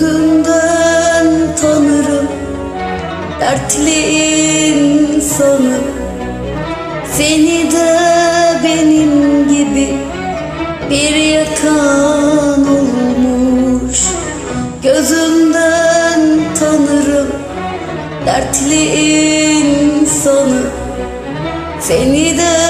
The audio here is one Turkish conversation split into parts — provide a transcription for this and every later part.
Gözünden tanırım dertli insanı. Seni de benim gibi bir yakan olmuş. Gözünden tanırım dertli insanı. Seni de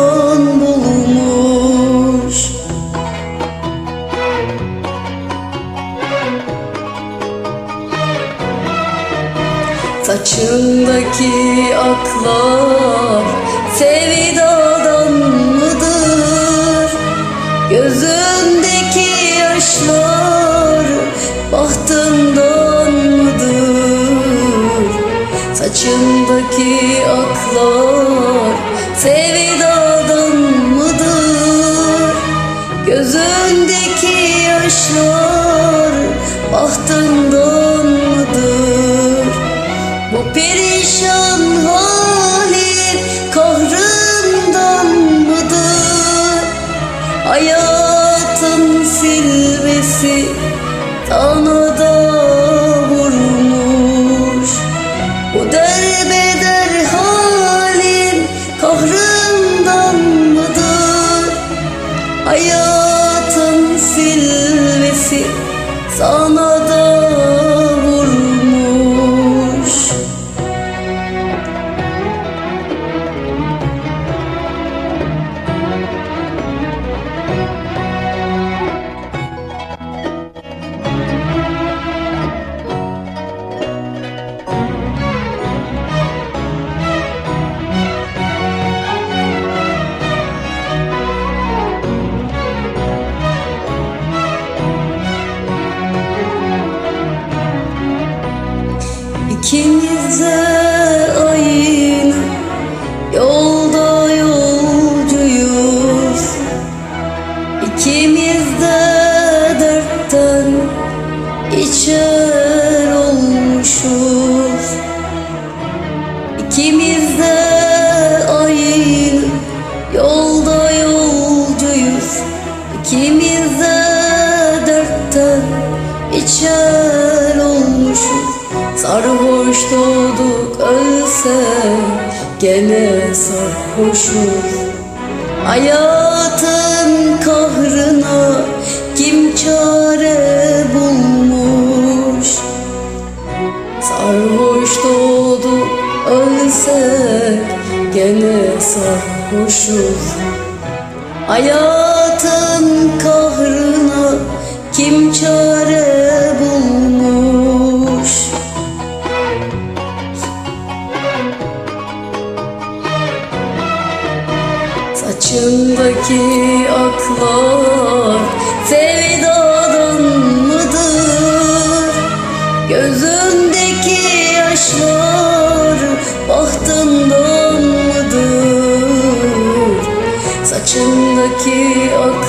Saçındaki aklar sevdadan mıdır? Gözündeki yaşlar bahtından mıdır? Saçındaki aklar sevdadan mıdır? Gözündeki yaşlar bahtından perişan halin kahrından mıdır? Hayatın silmesi sana da vurmuş Bu derbeder halin kahrından mıdır? Hayatın silmesi sana içer olmuşuz Sarhoş doğduk ölsek gene sarhoşuz Hayatın kahrına kim çare bulmuş? Sarhoş doğduk ölsek gene sarhoşuz Hayatın kahrına Saçındaki aklar sevdadan mıdır? Gözündeki yaşlar bahtından mıdır? Saçındaki aklar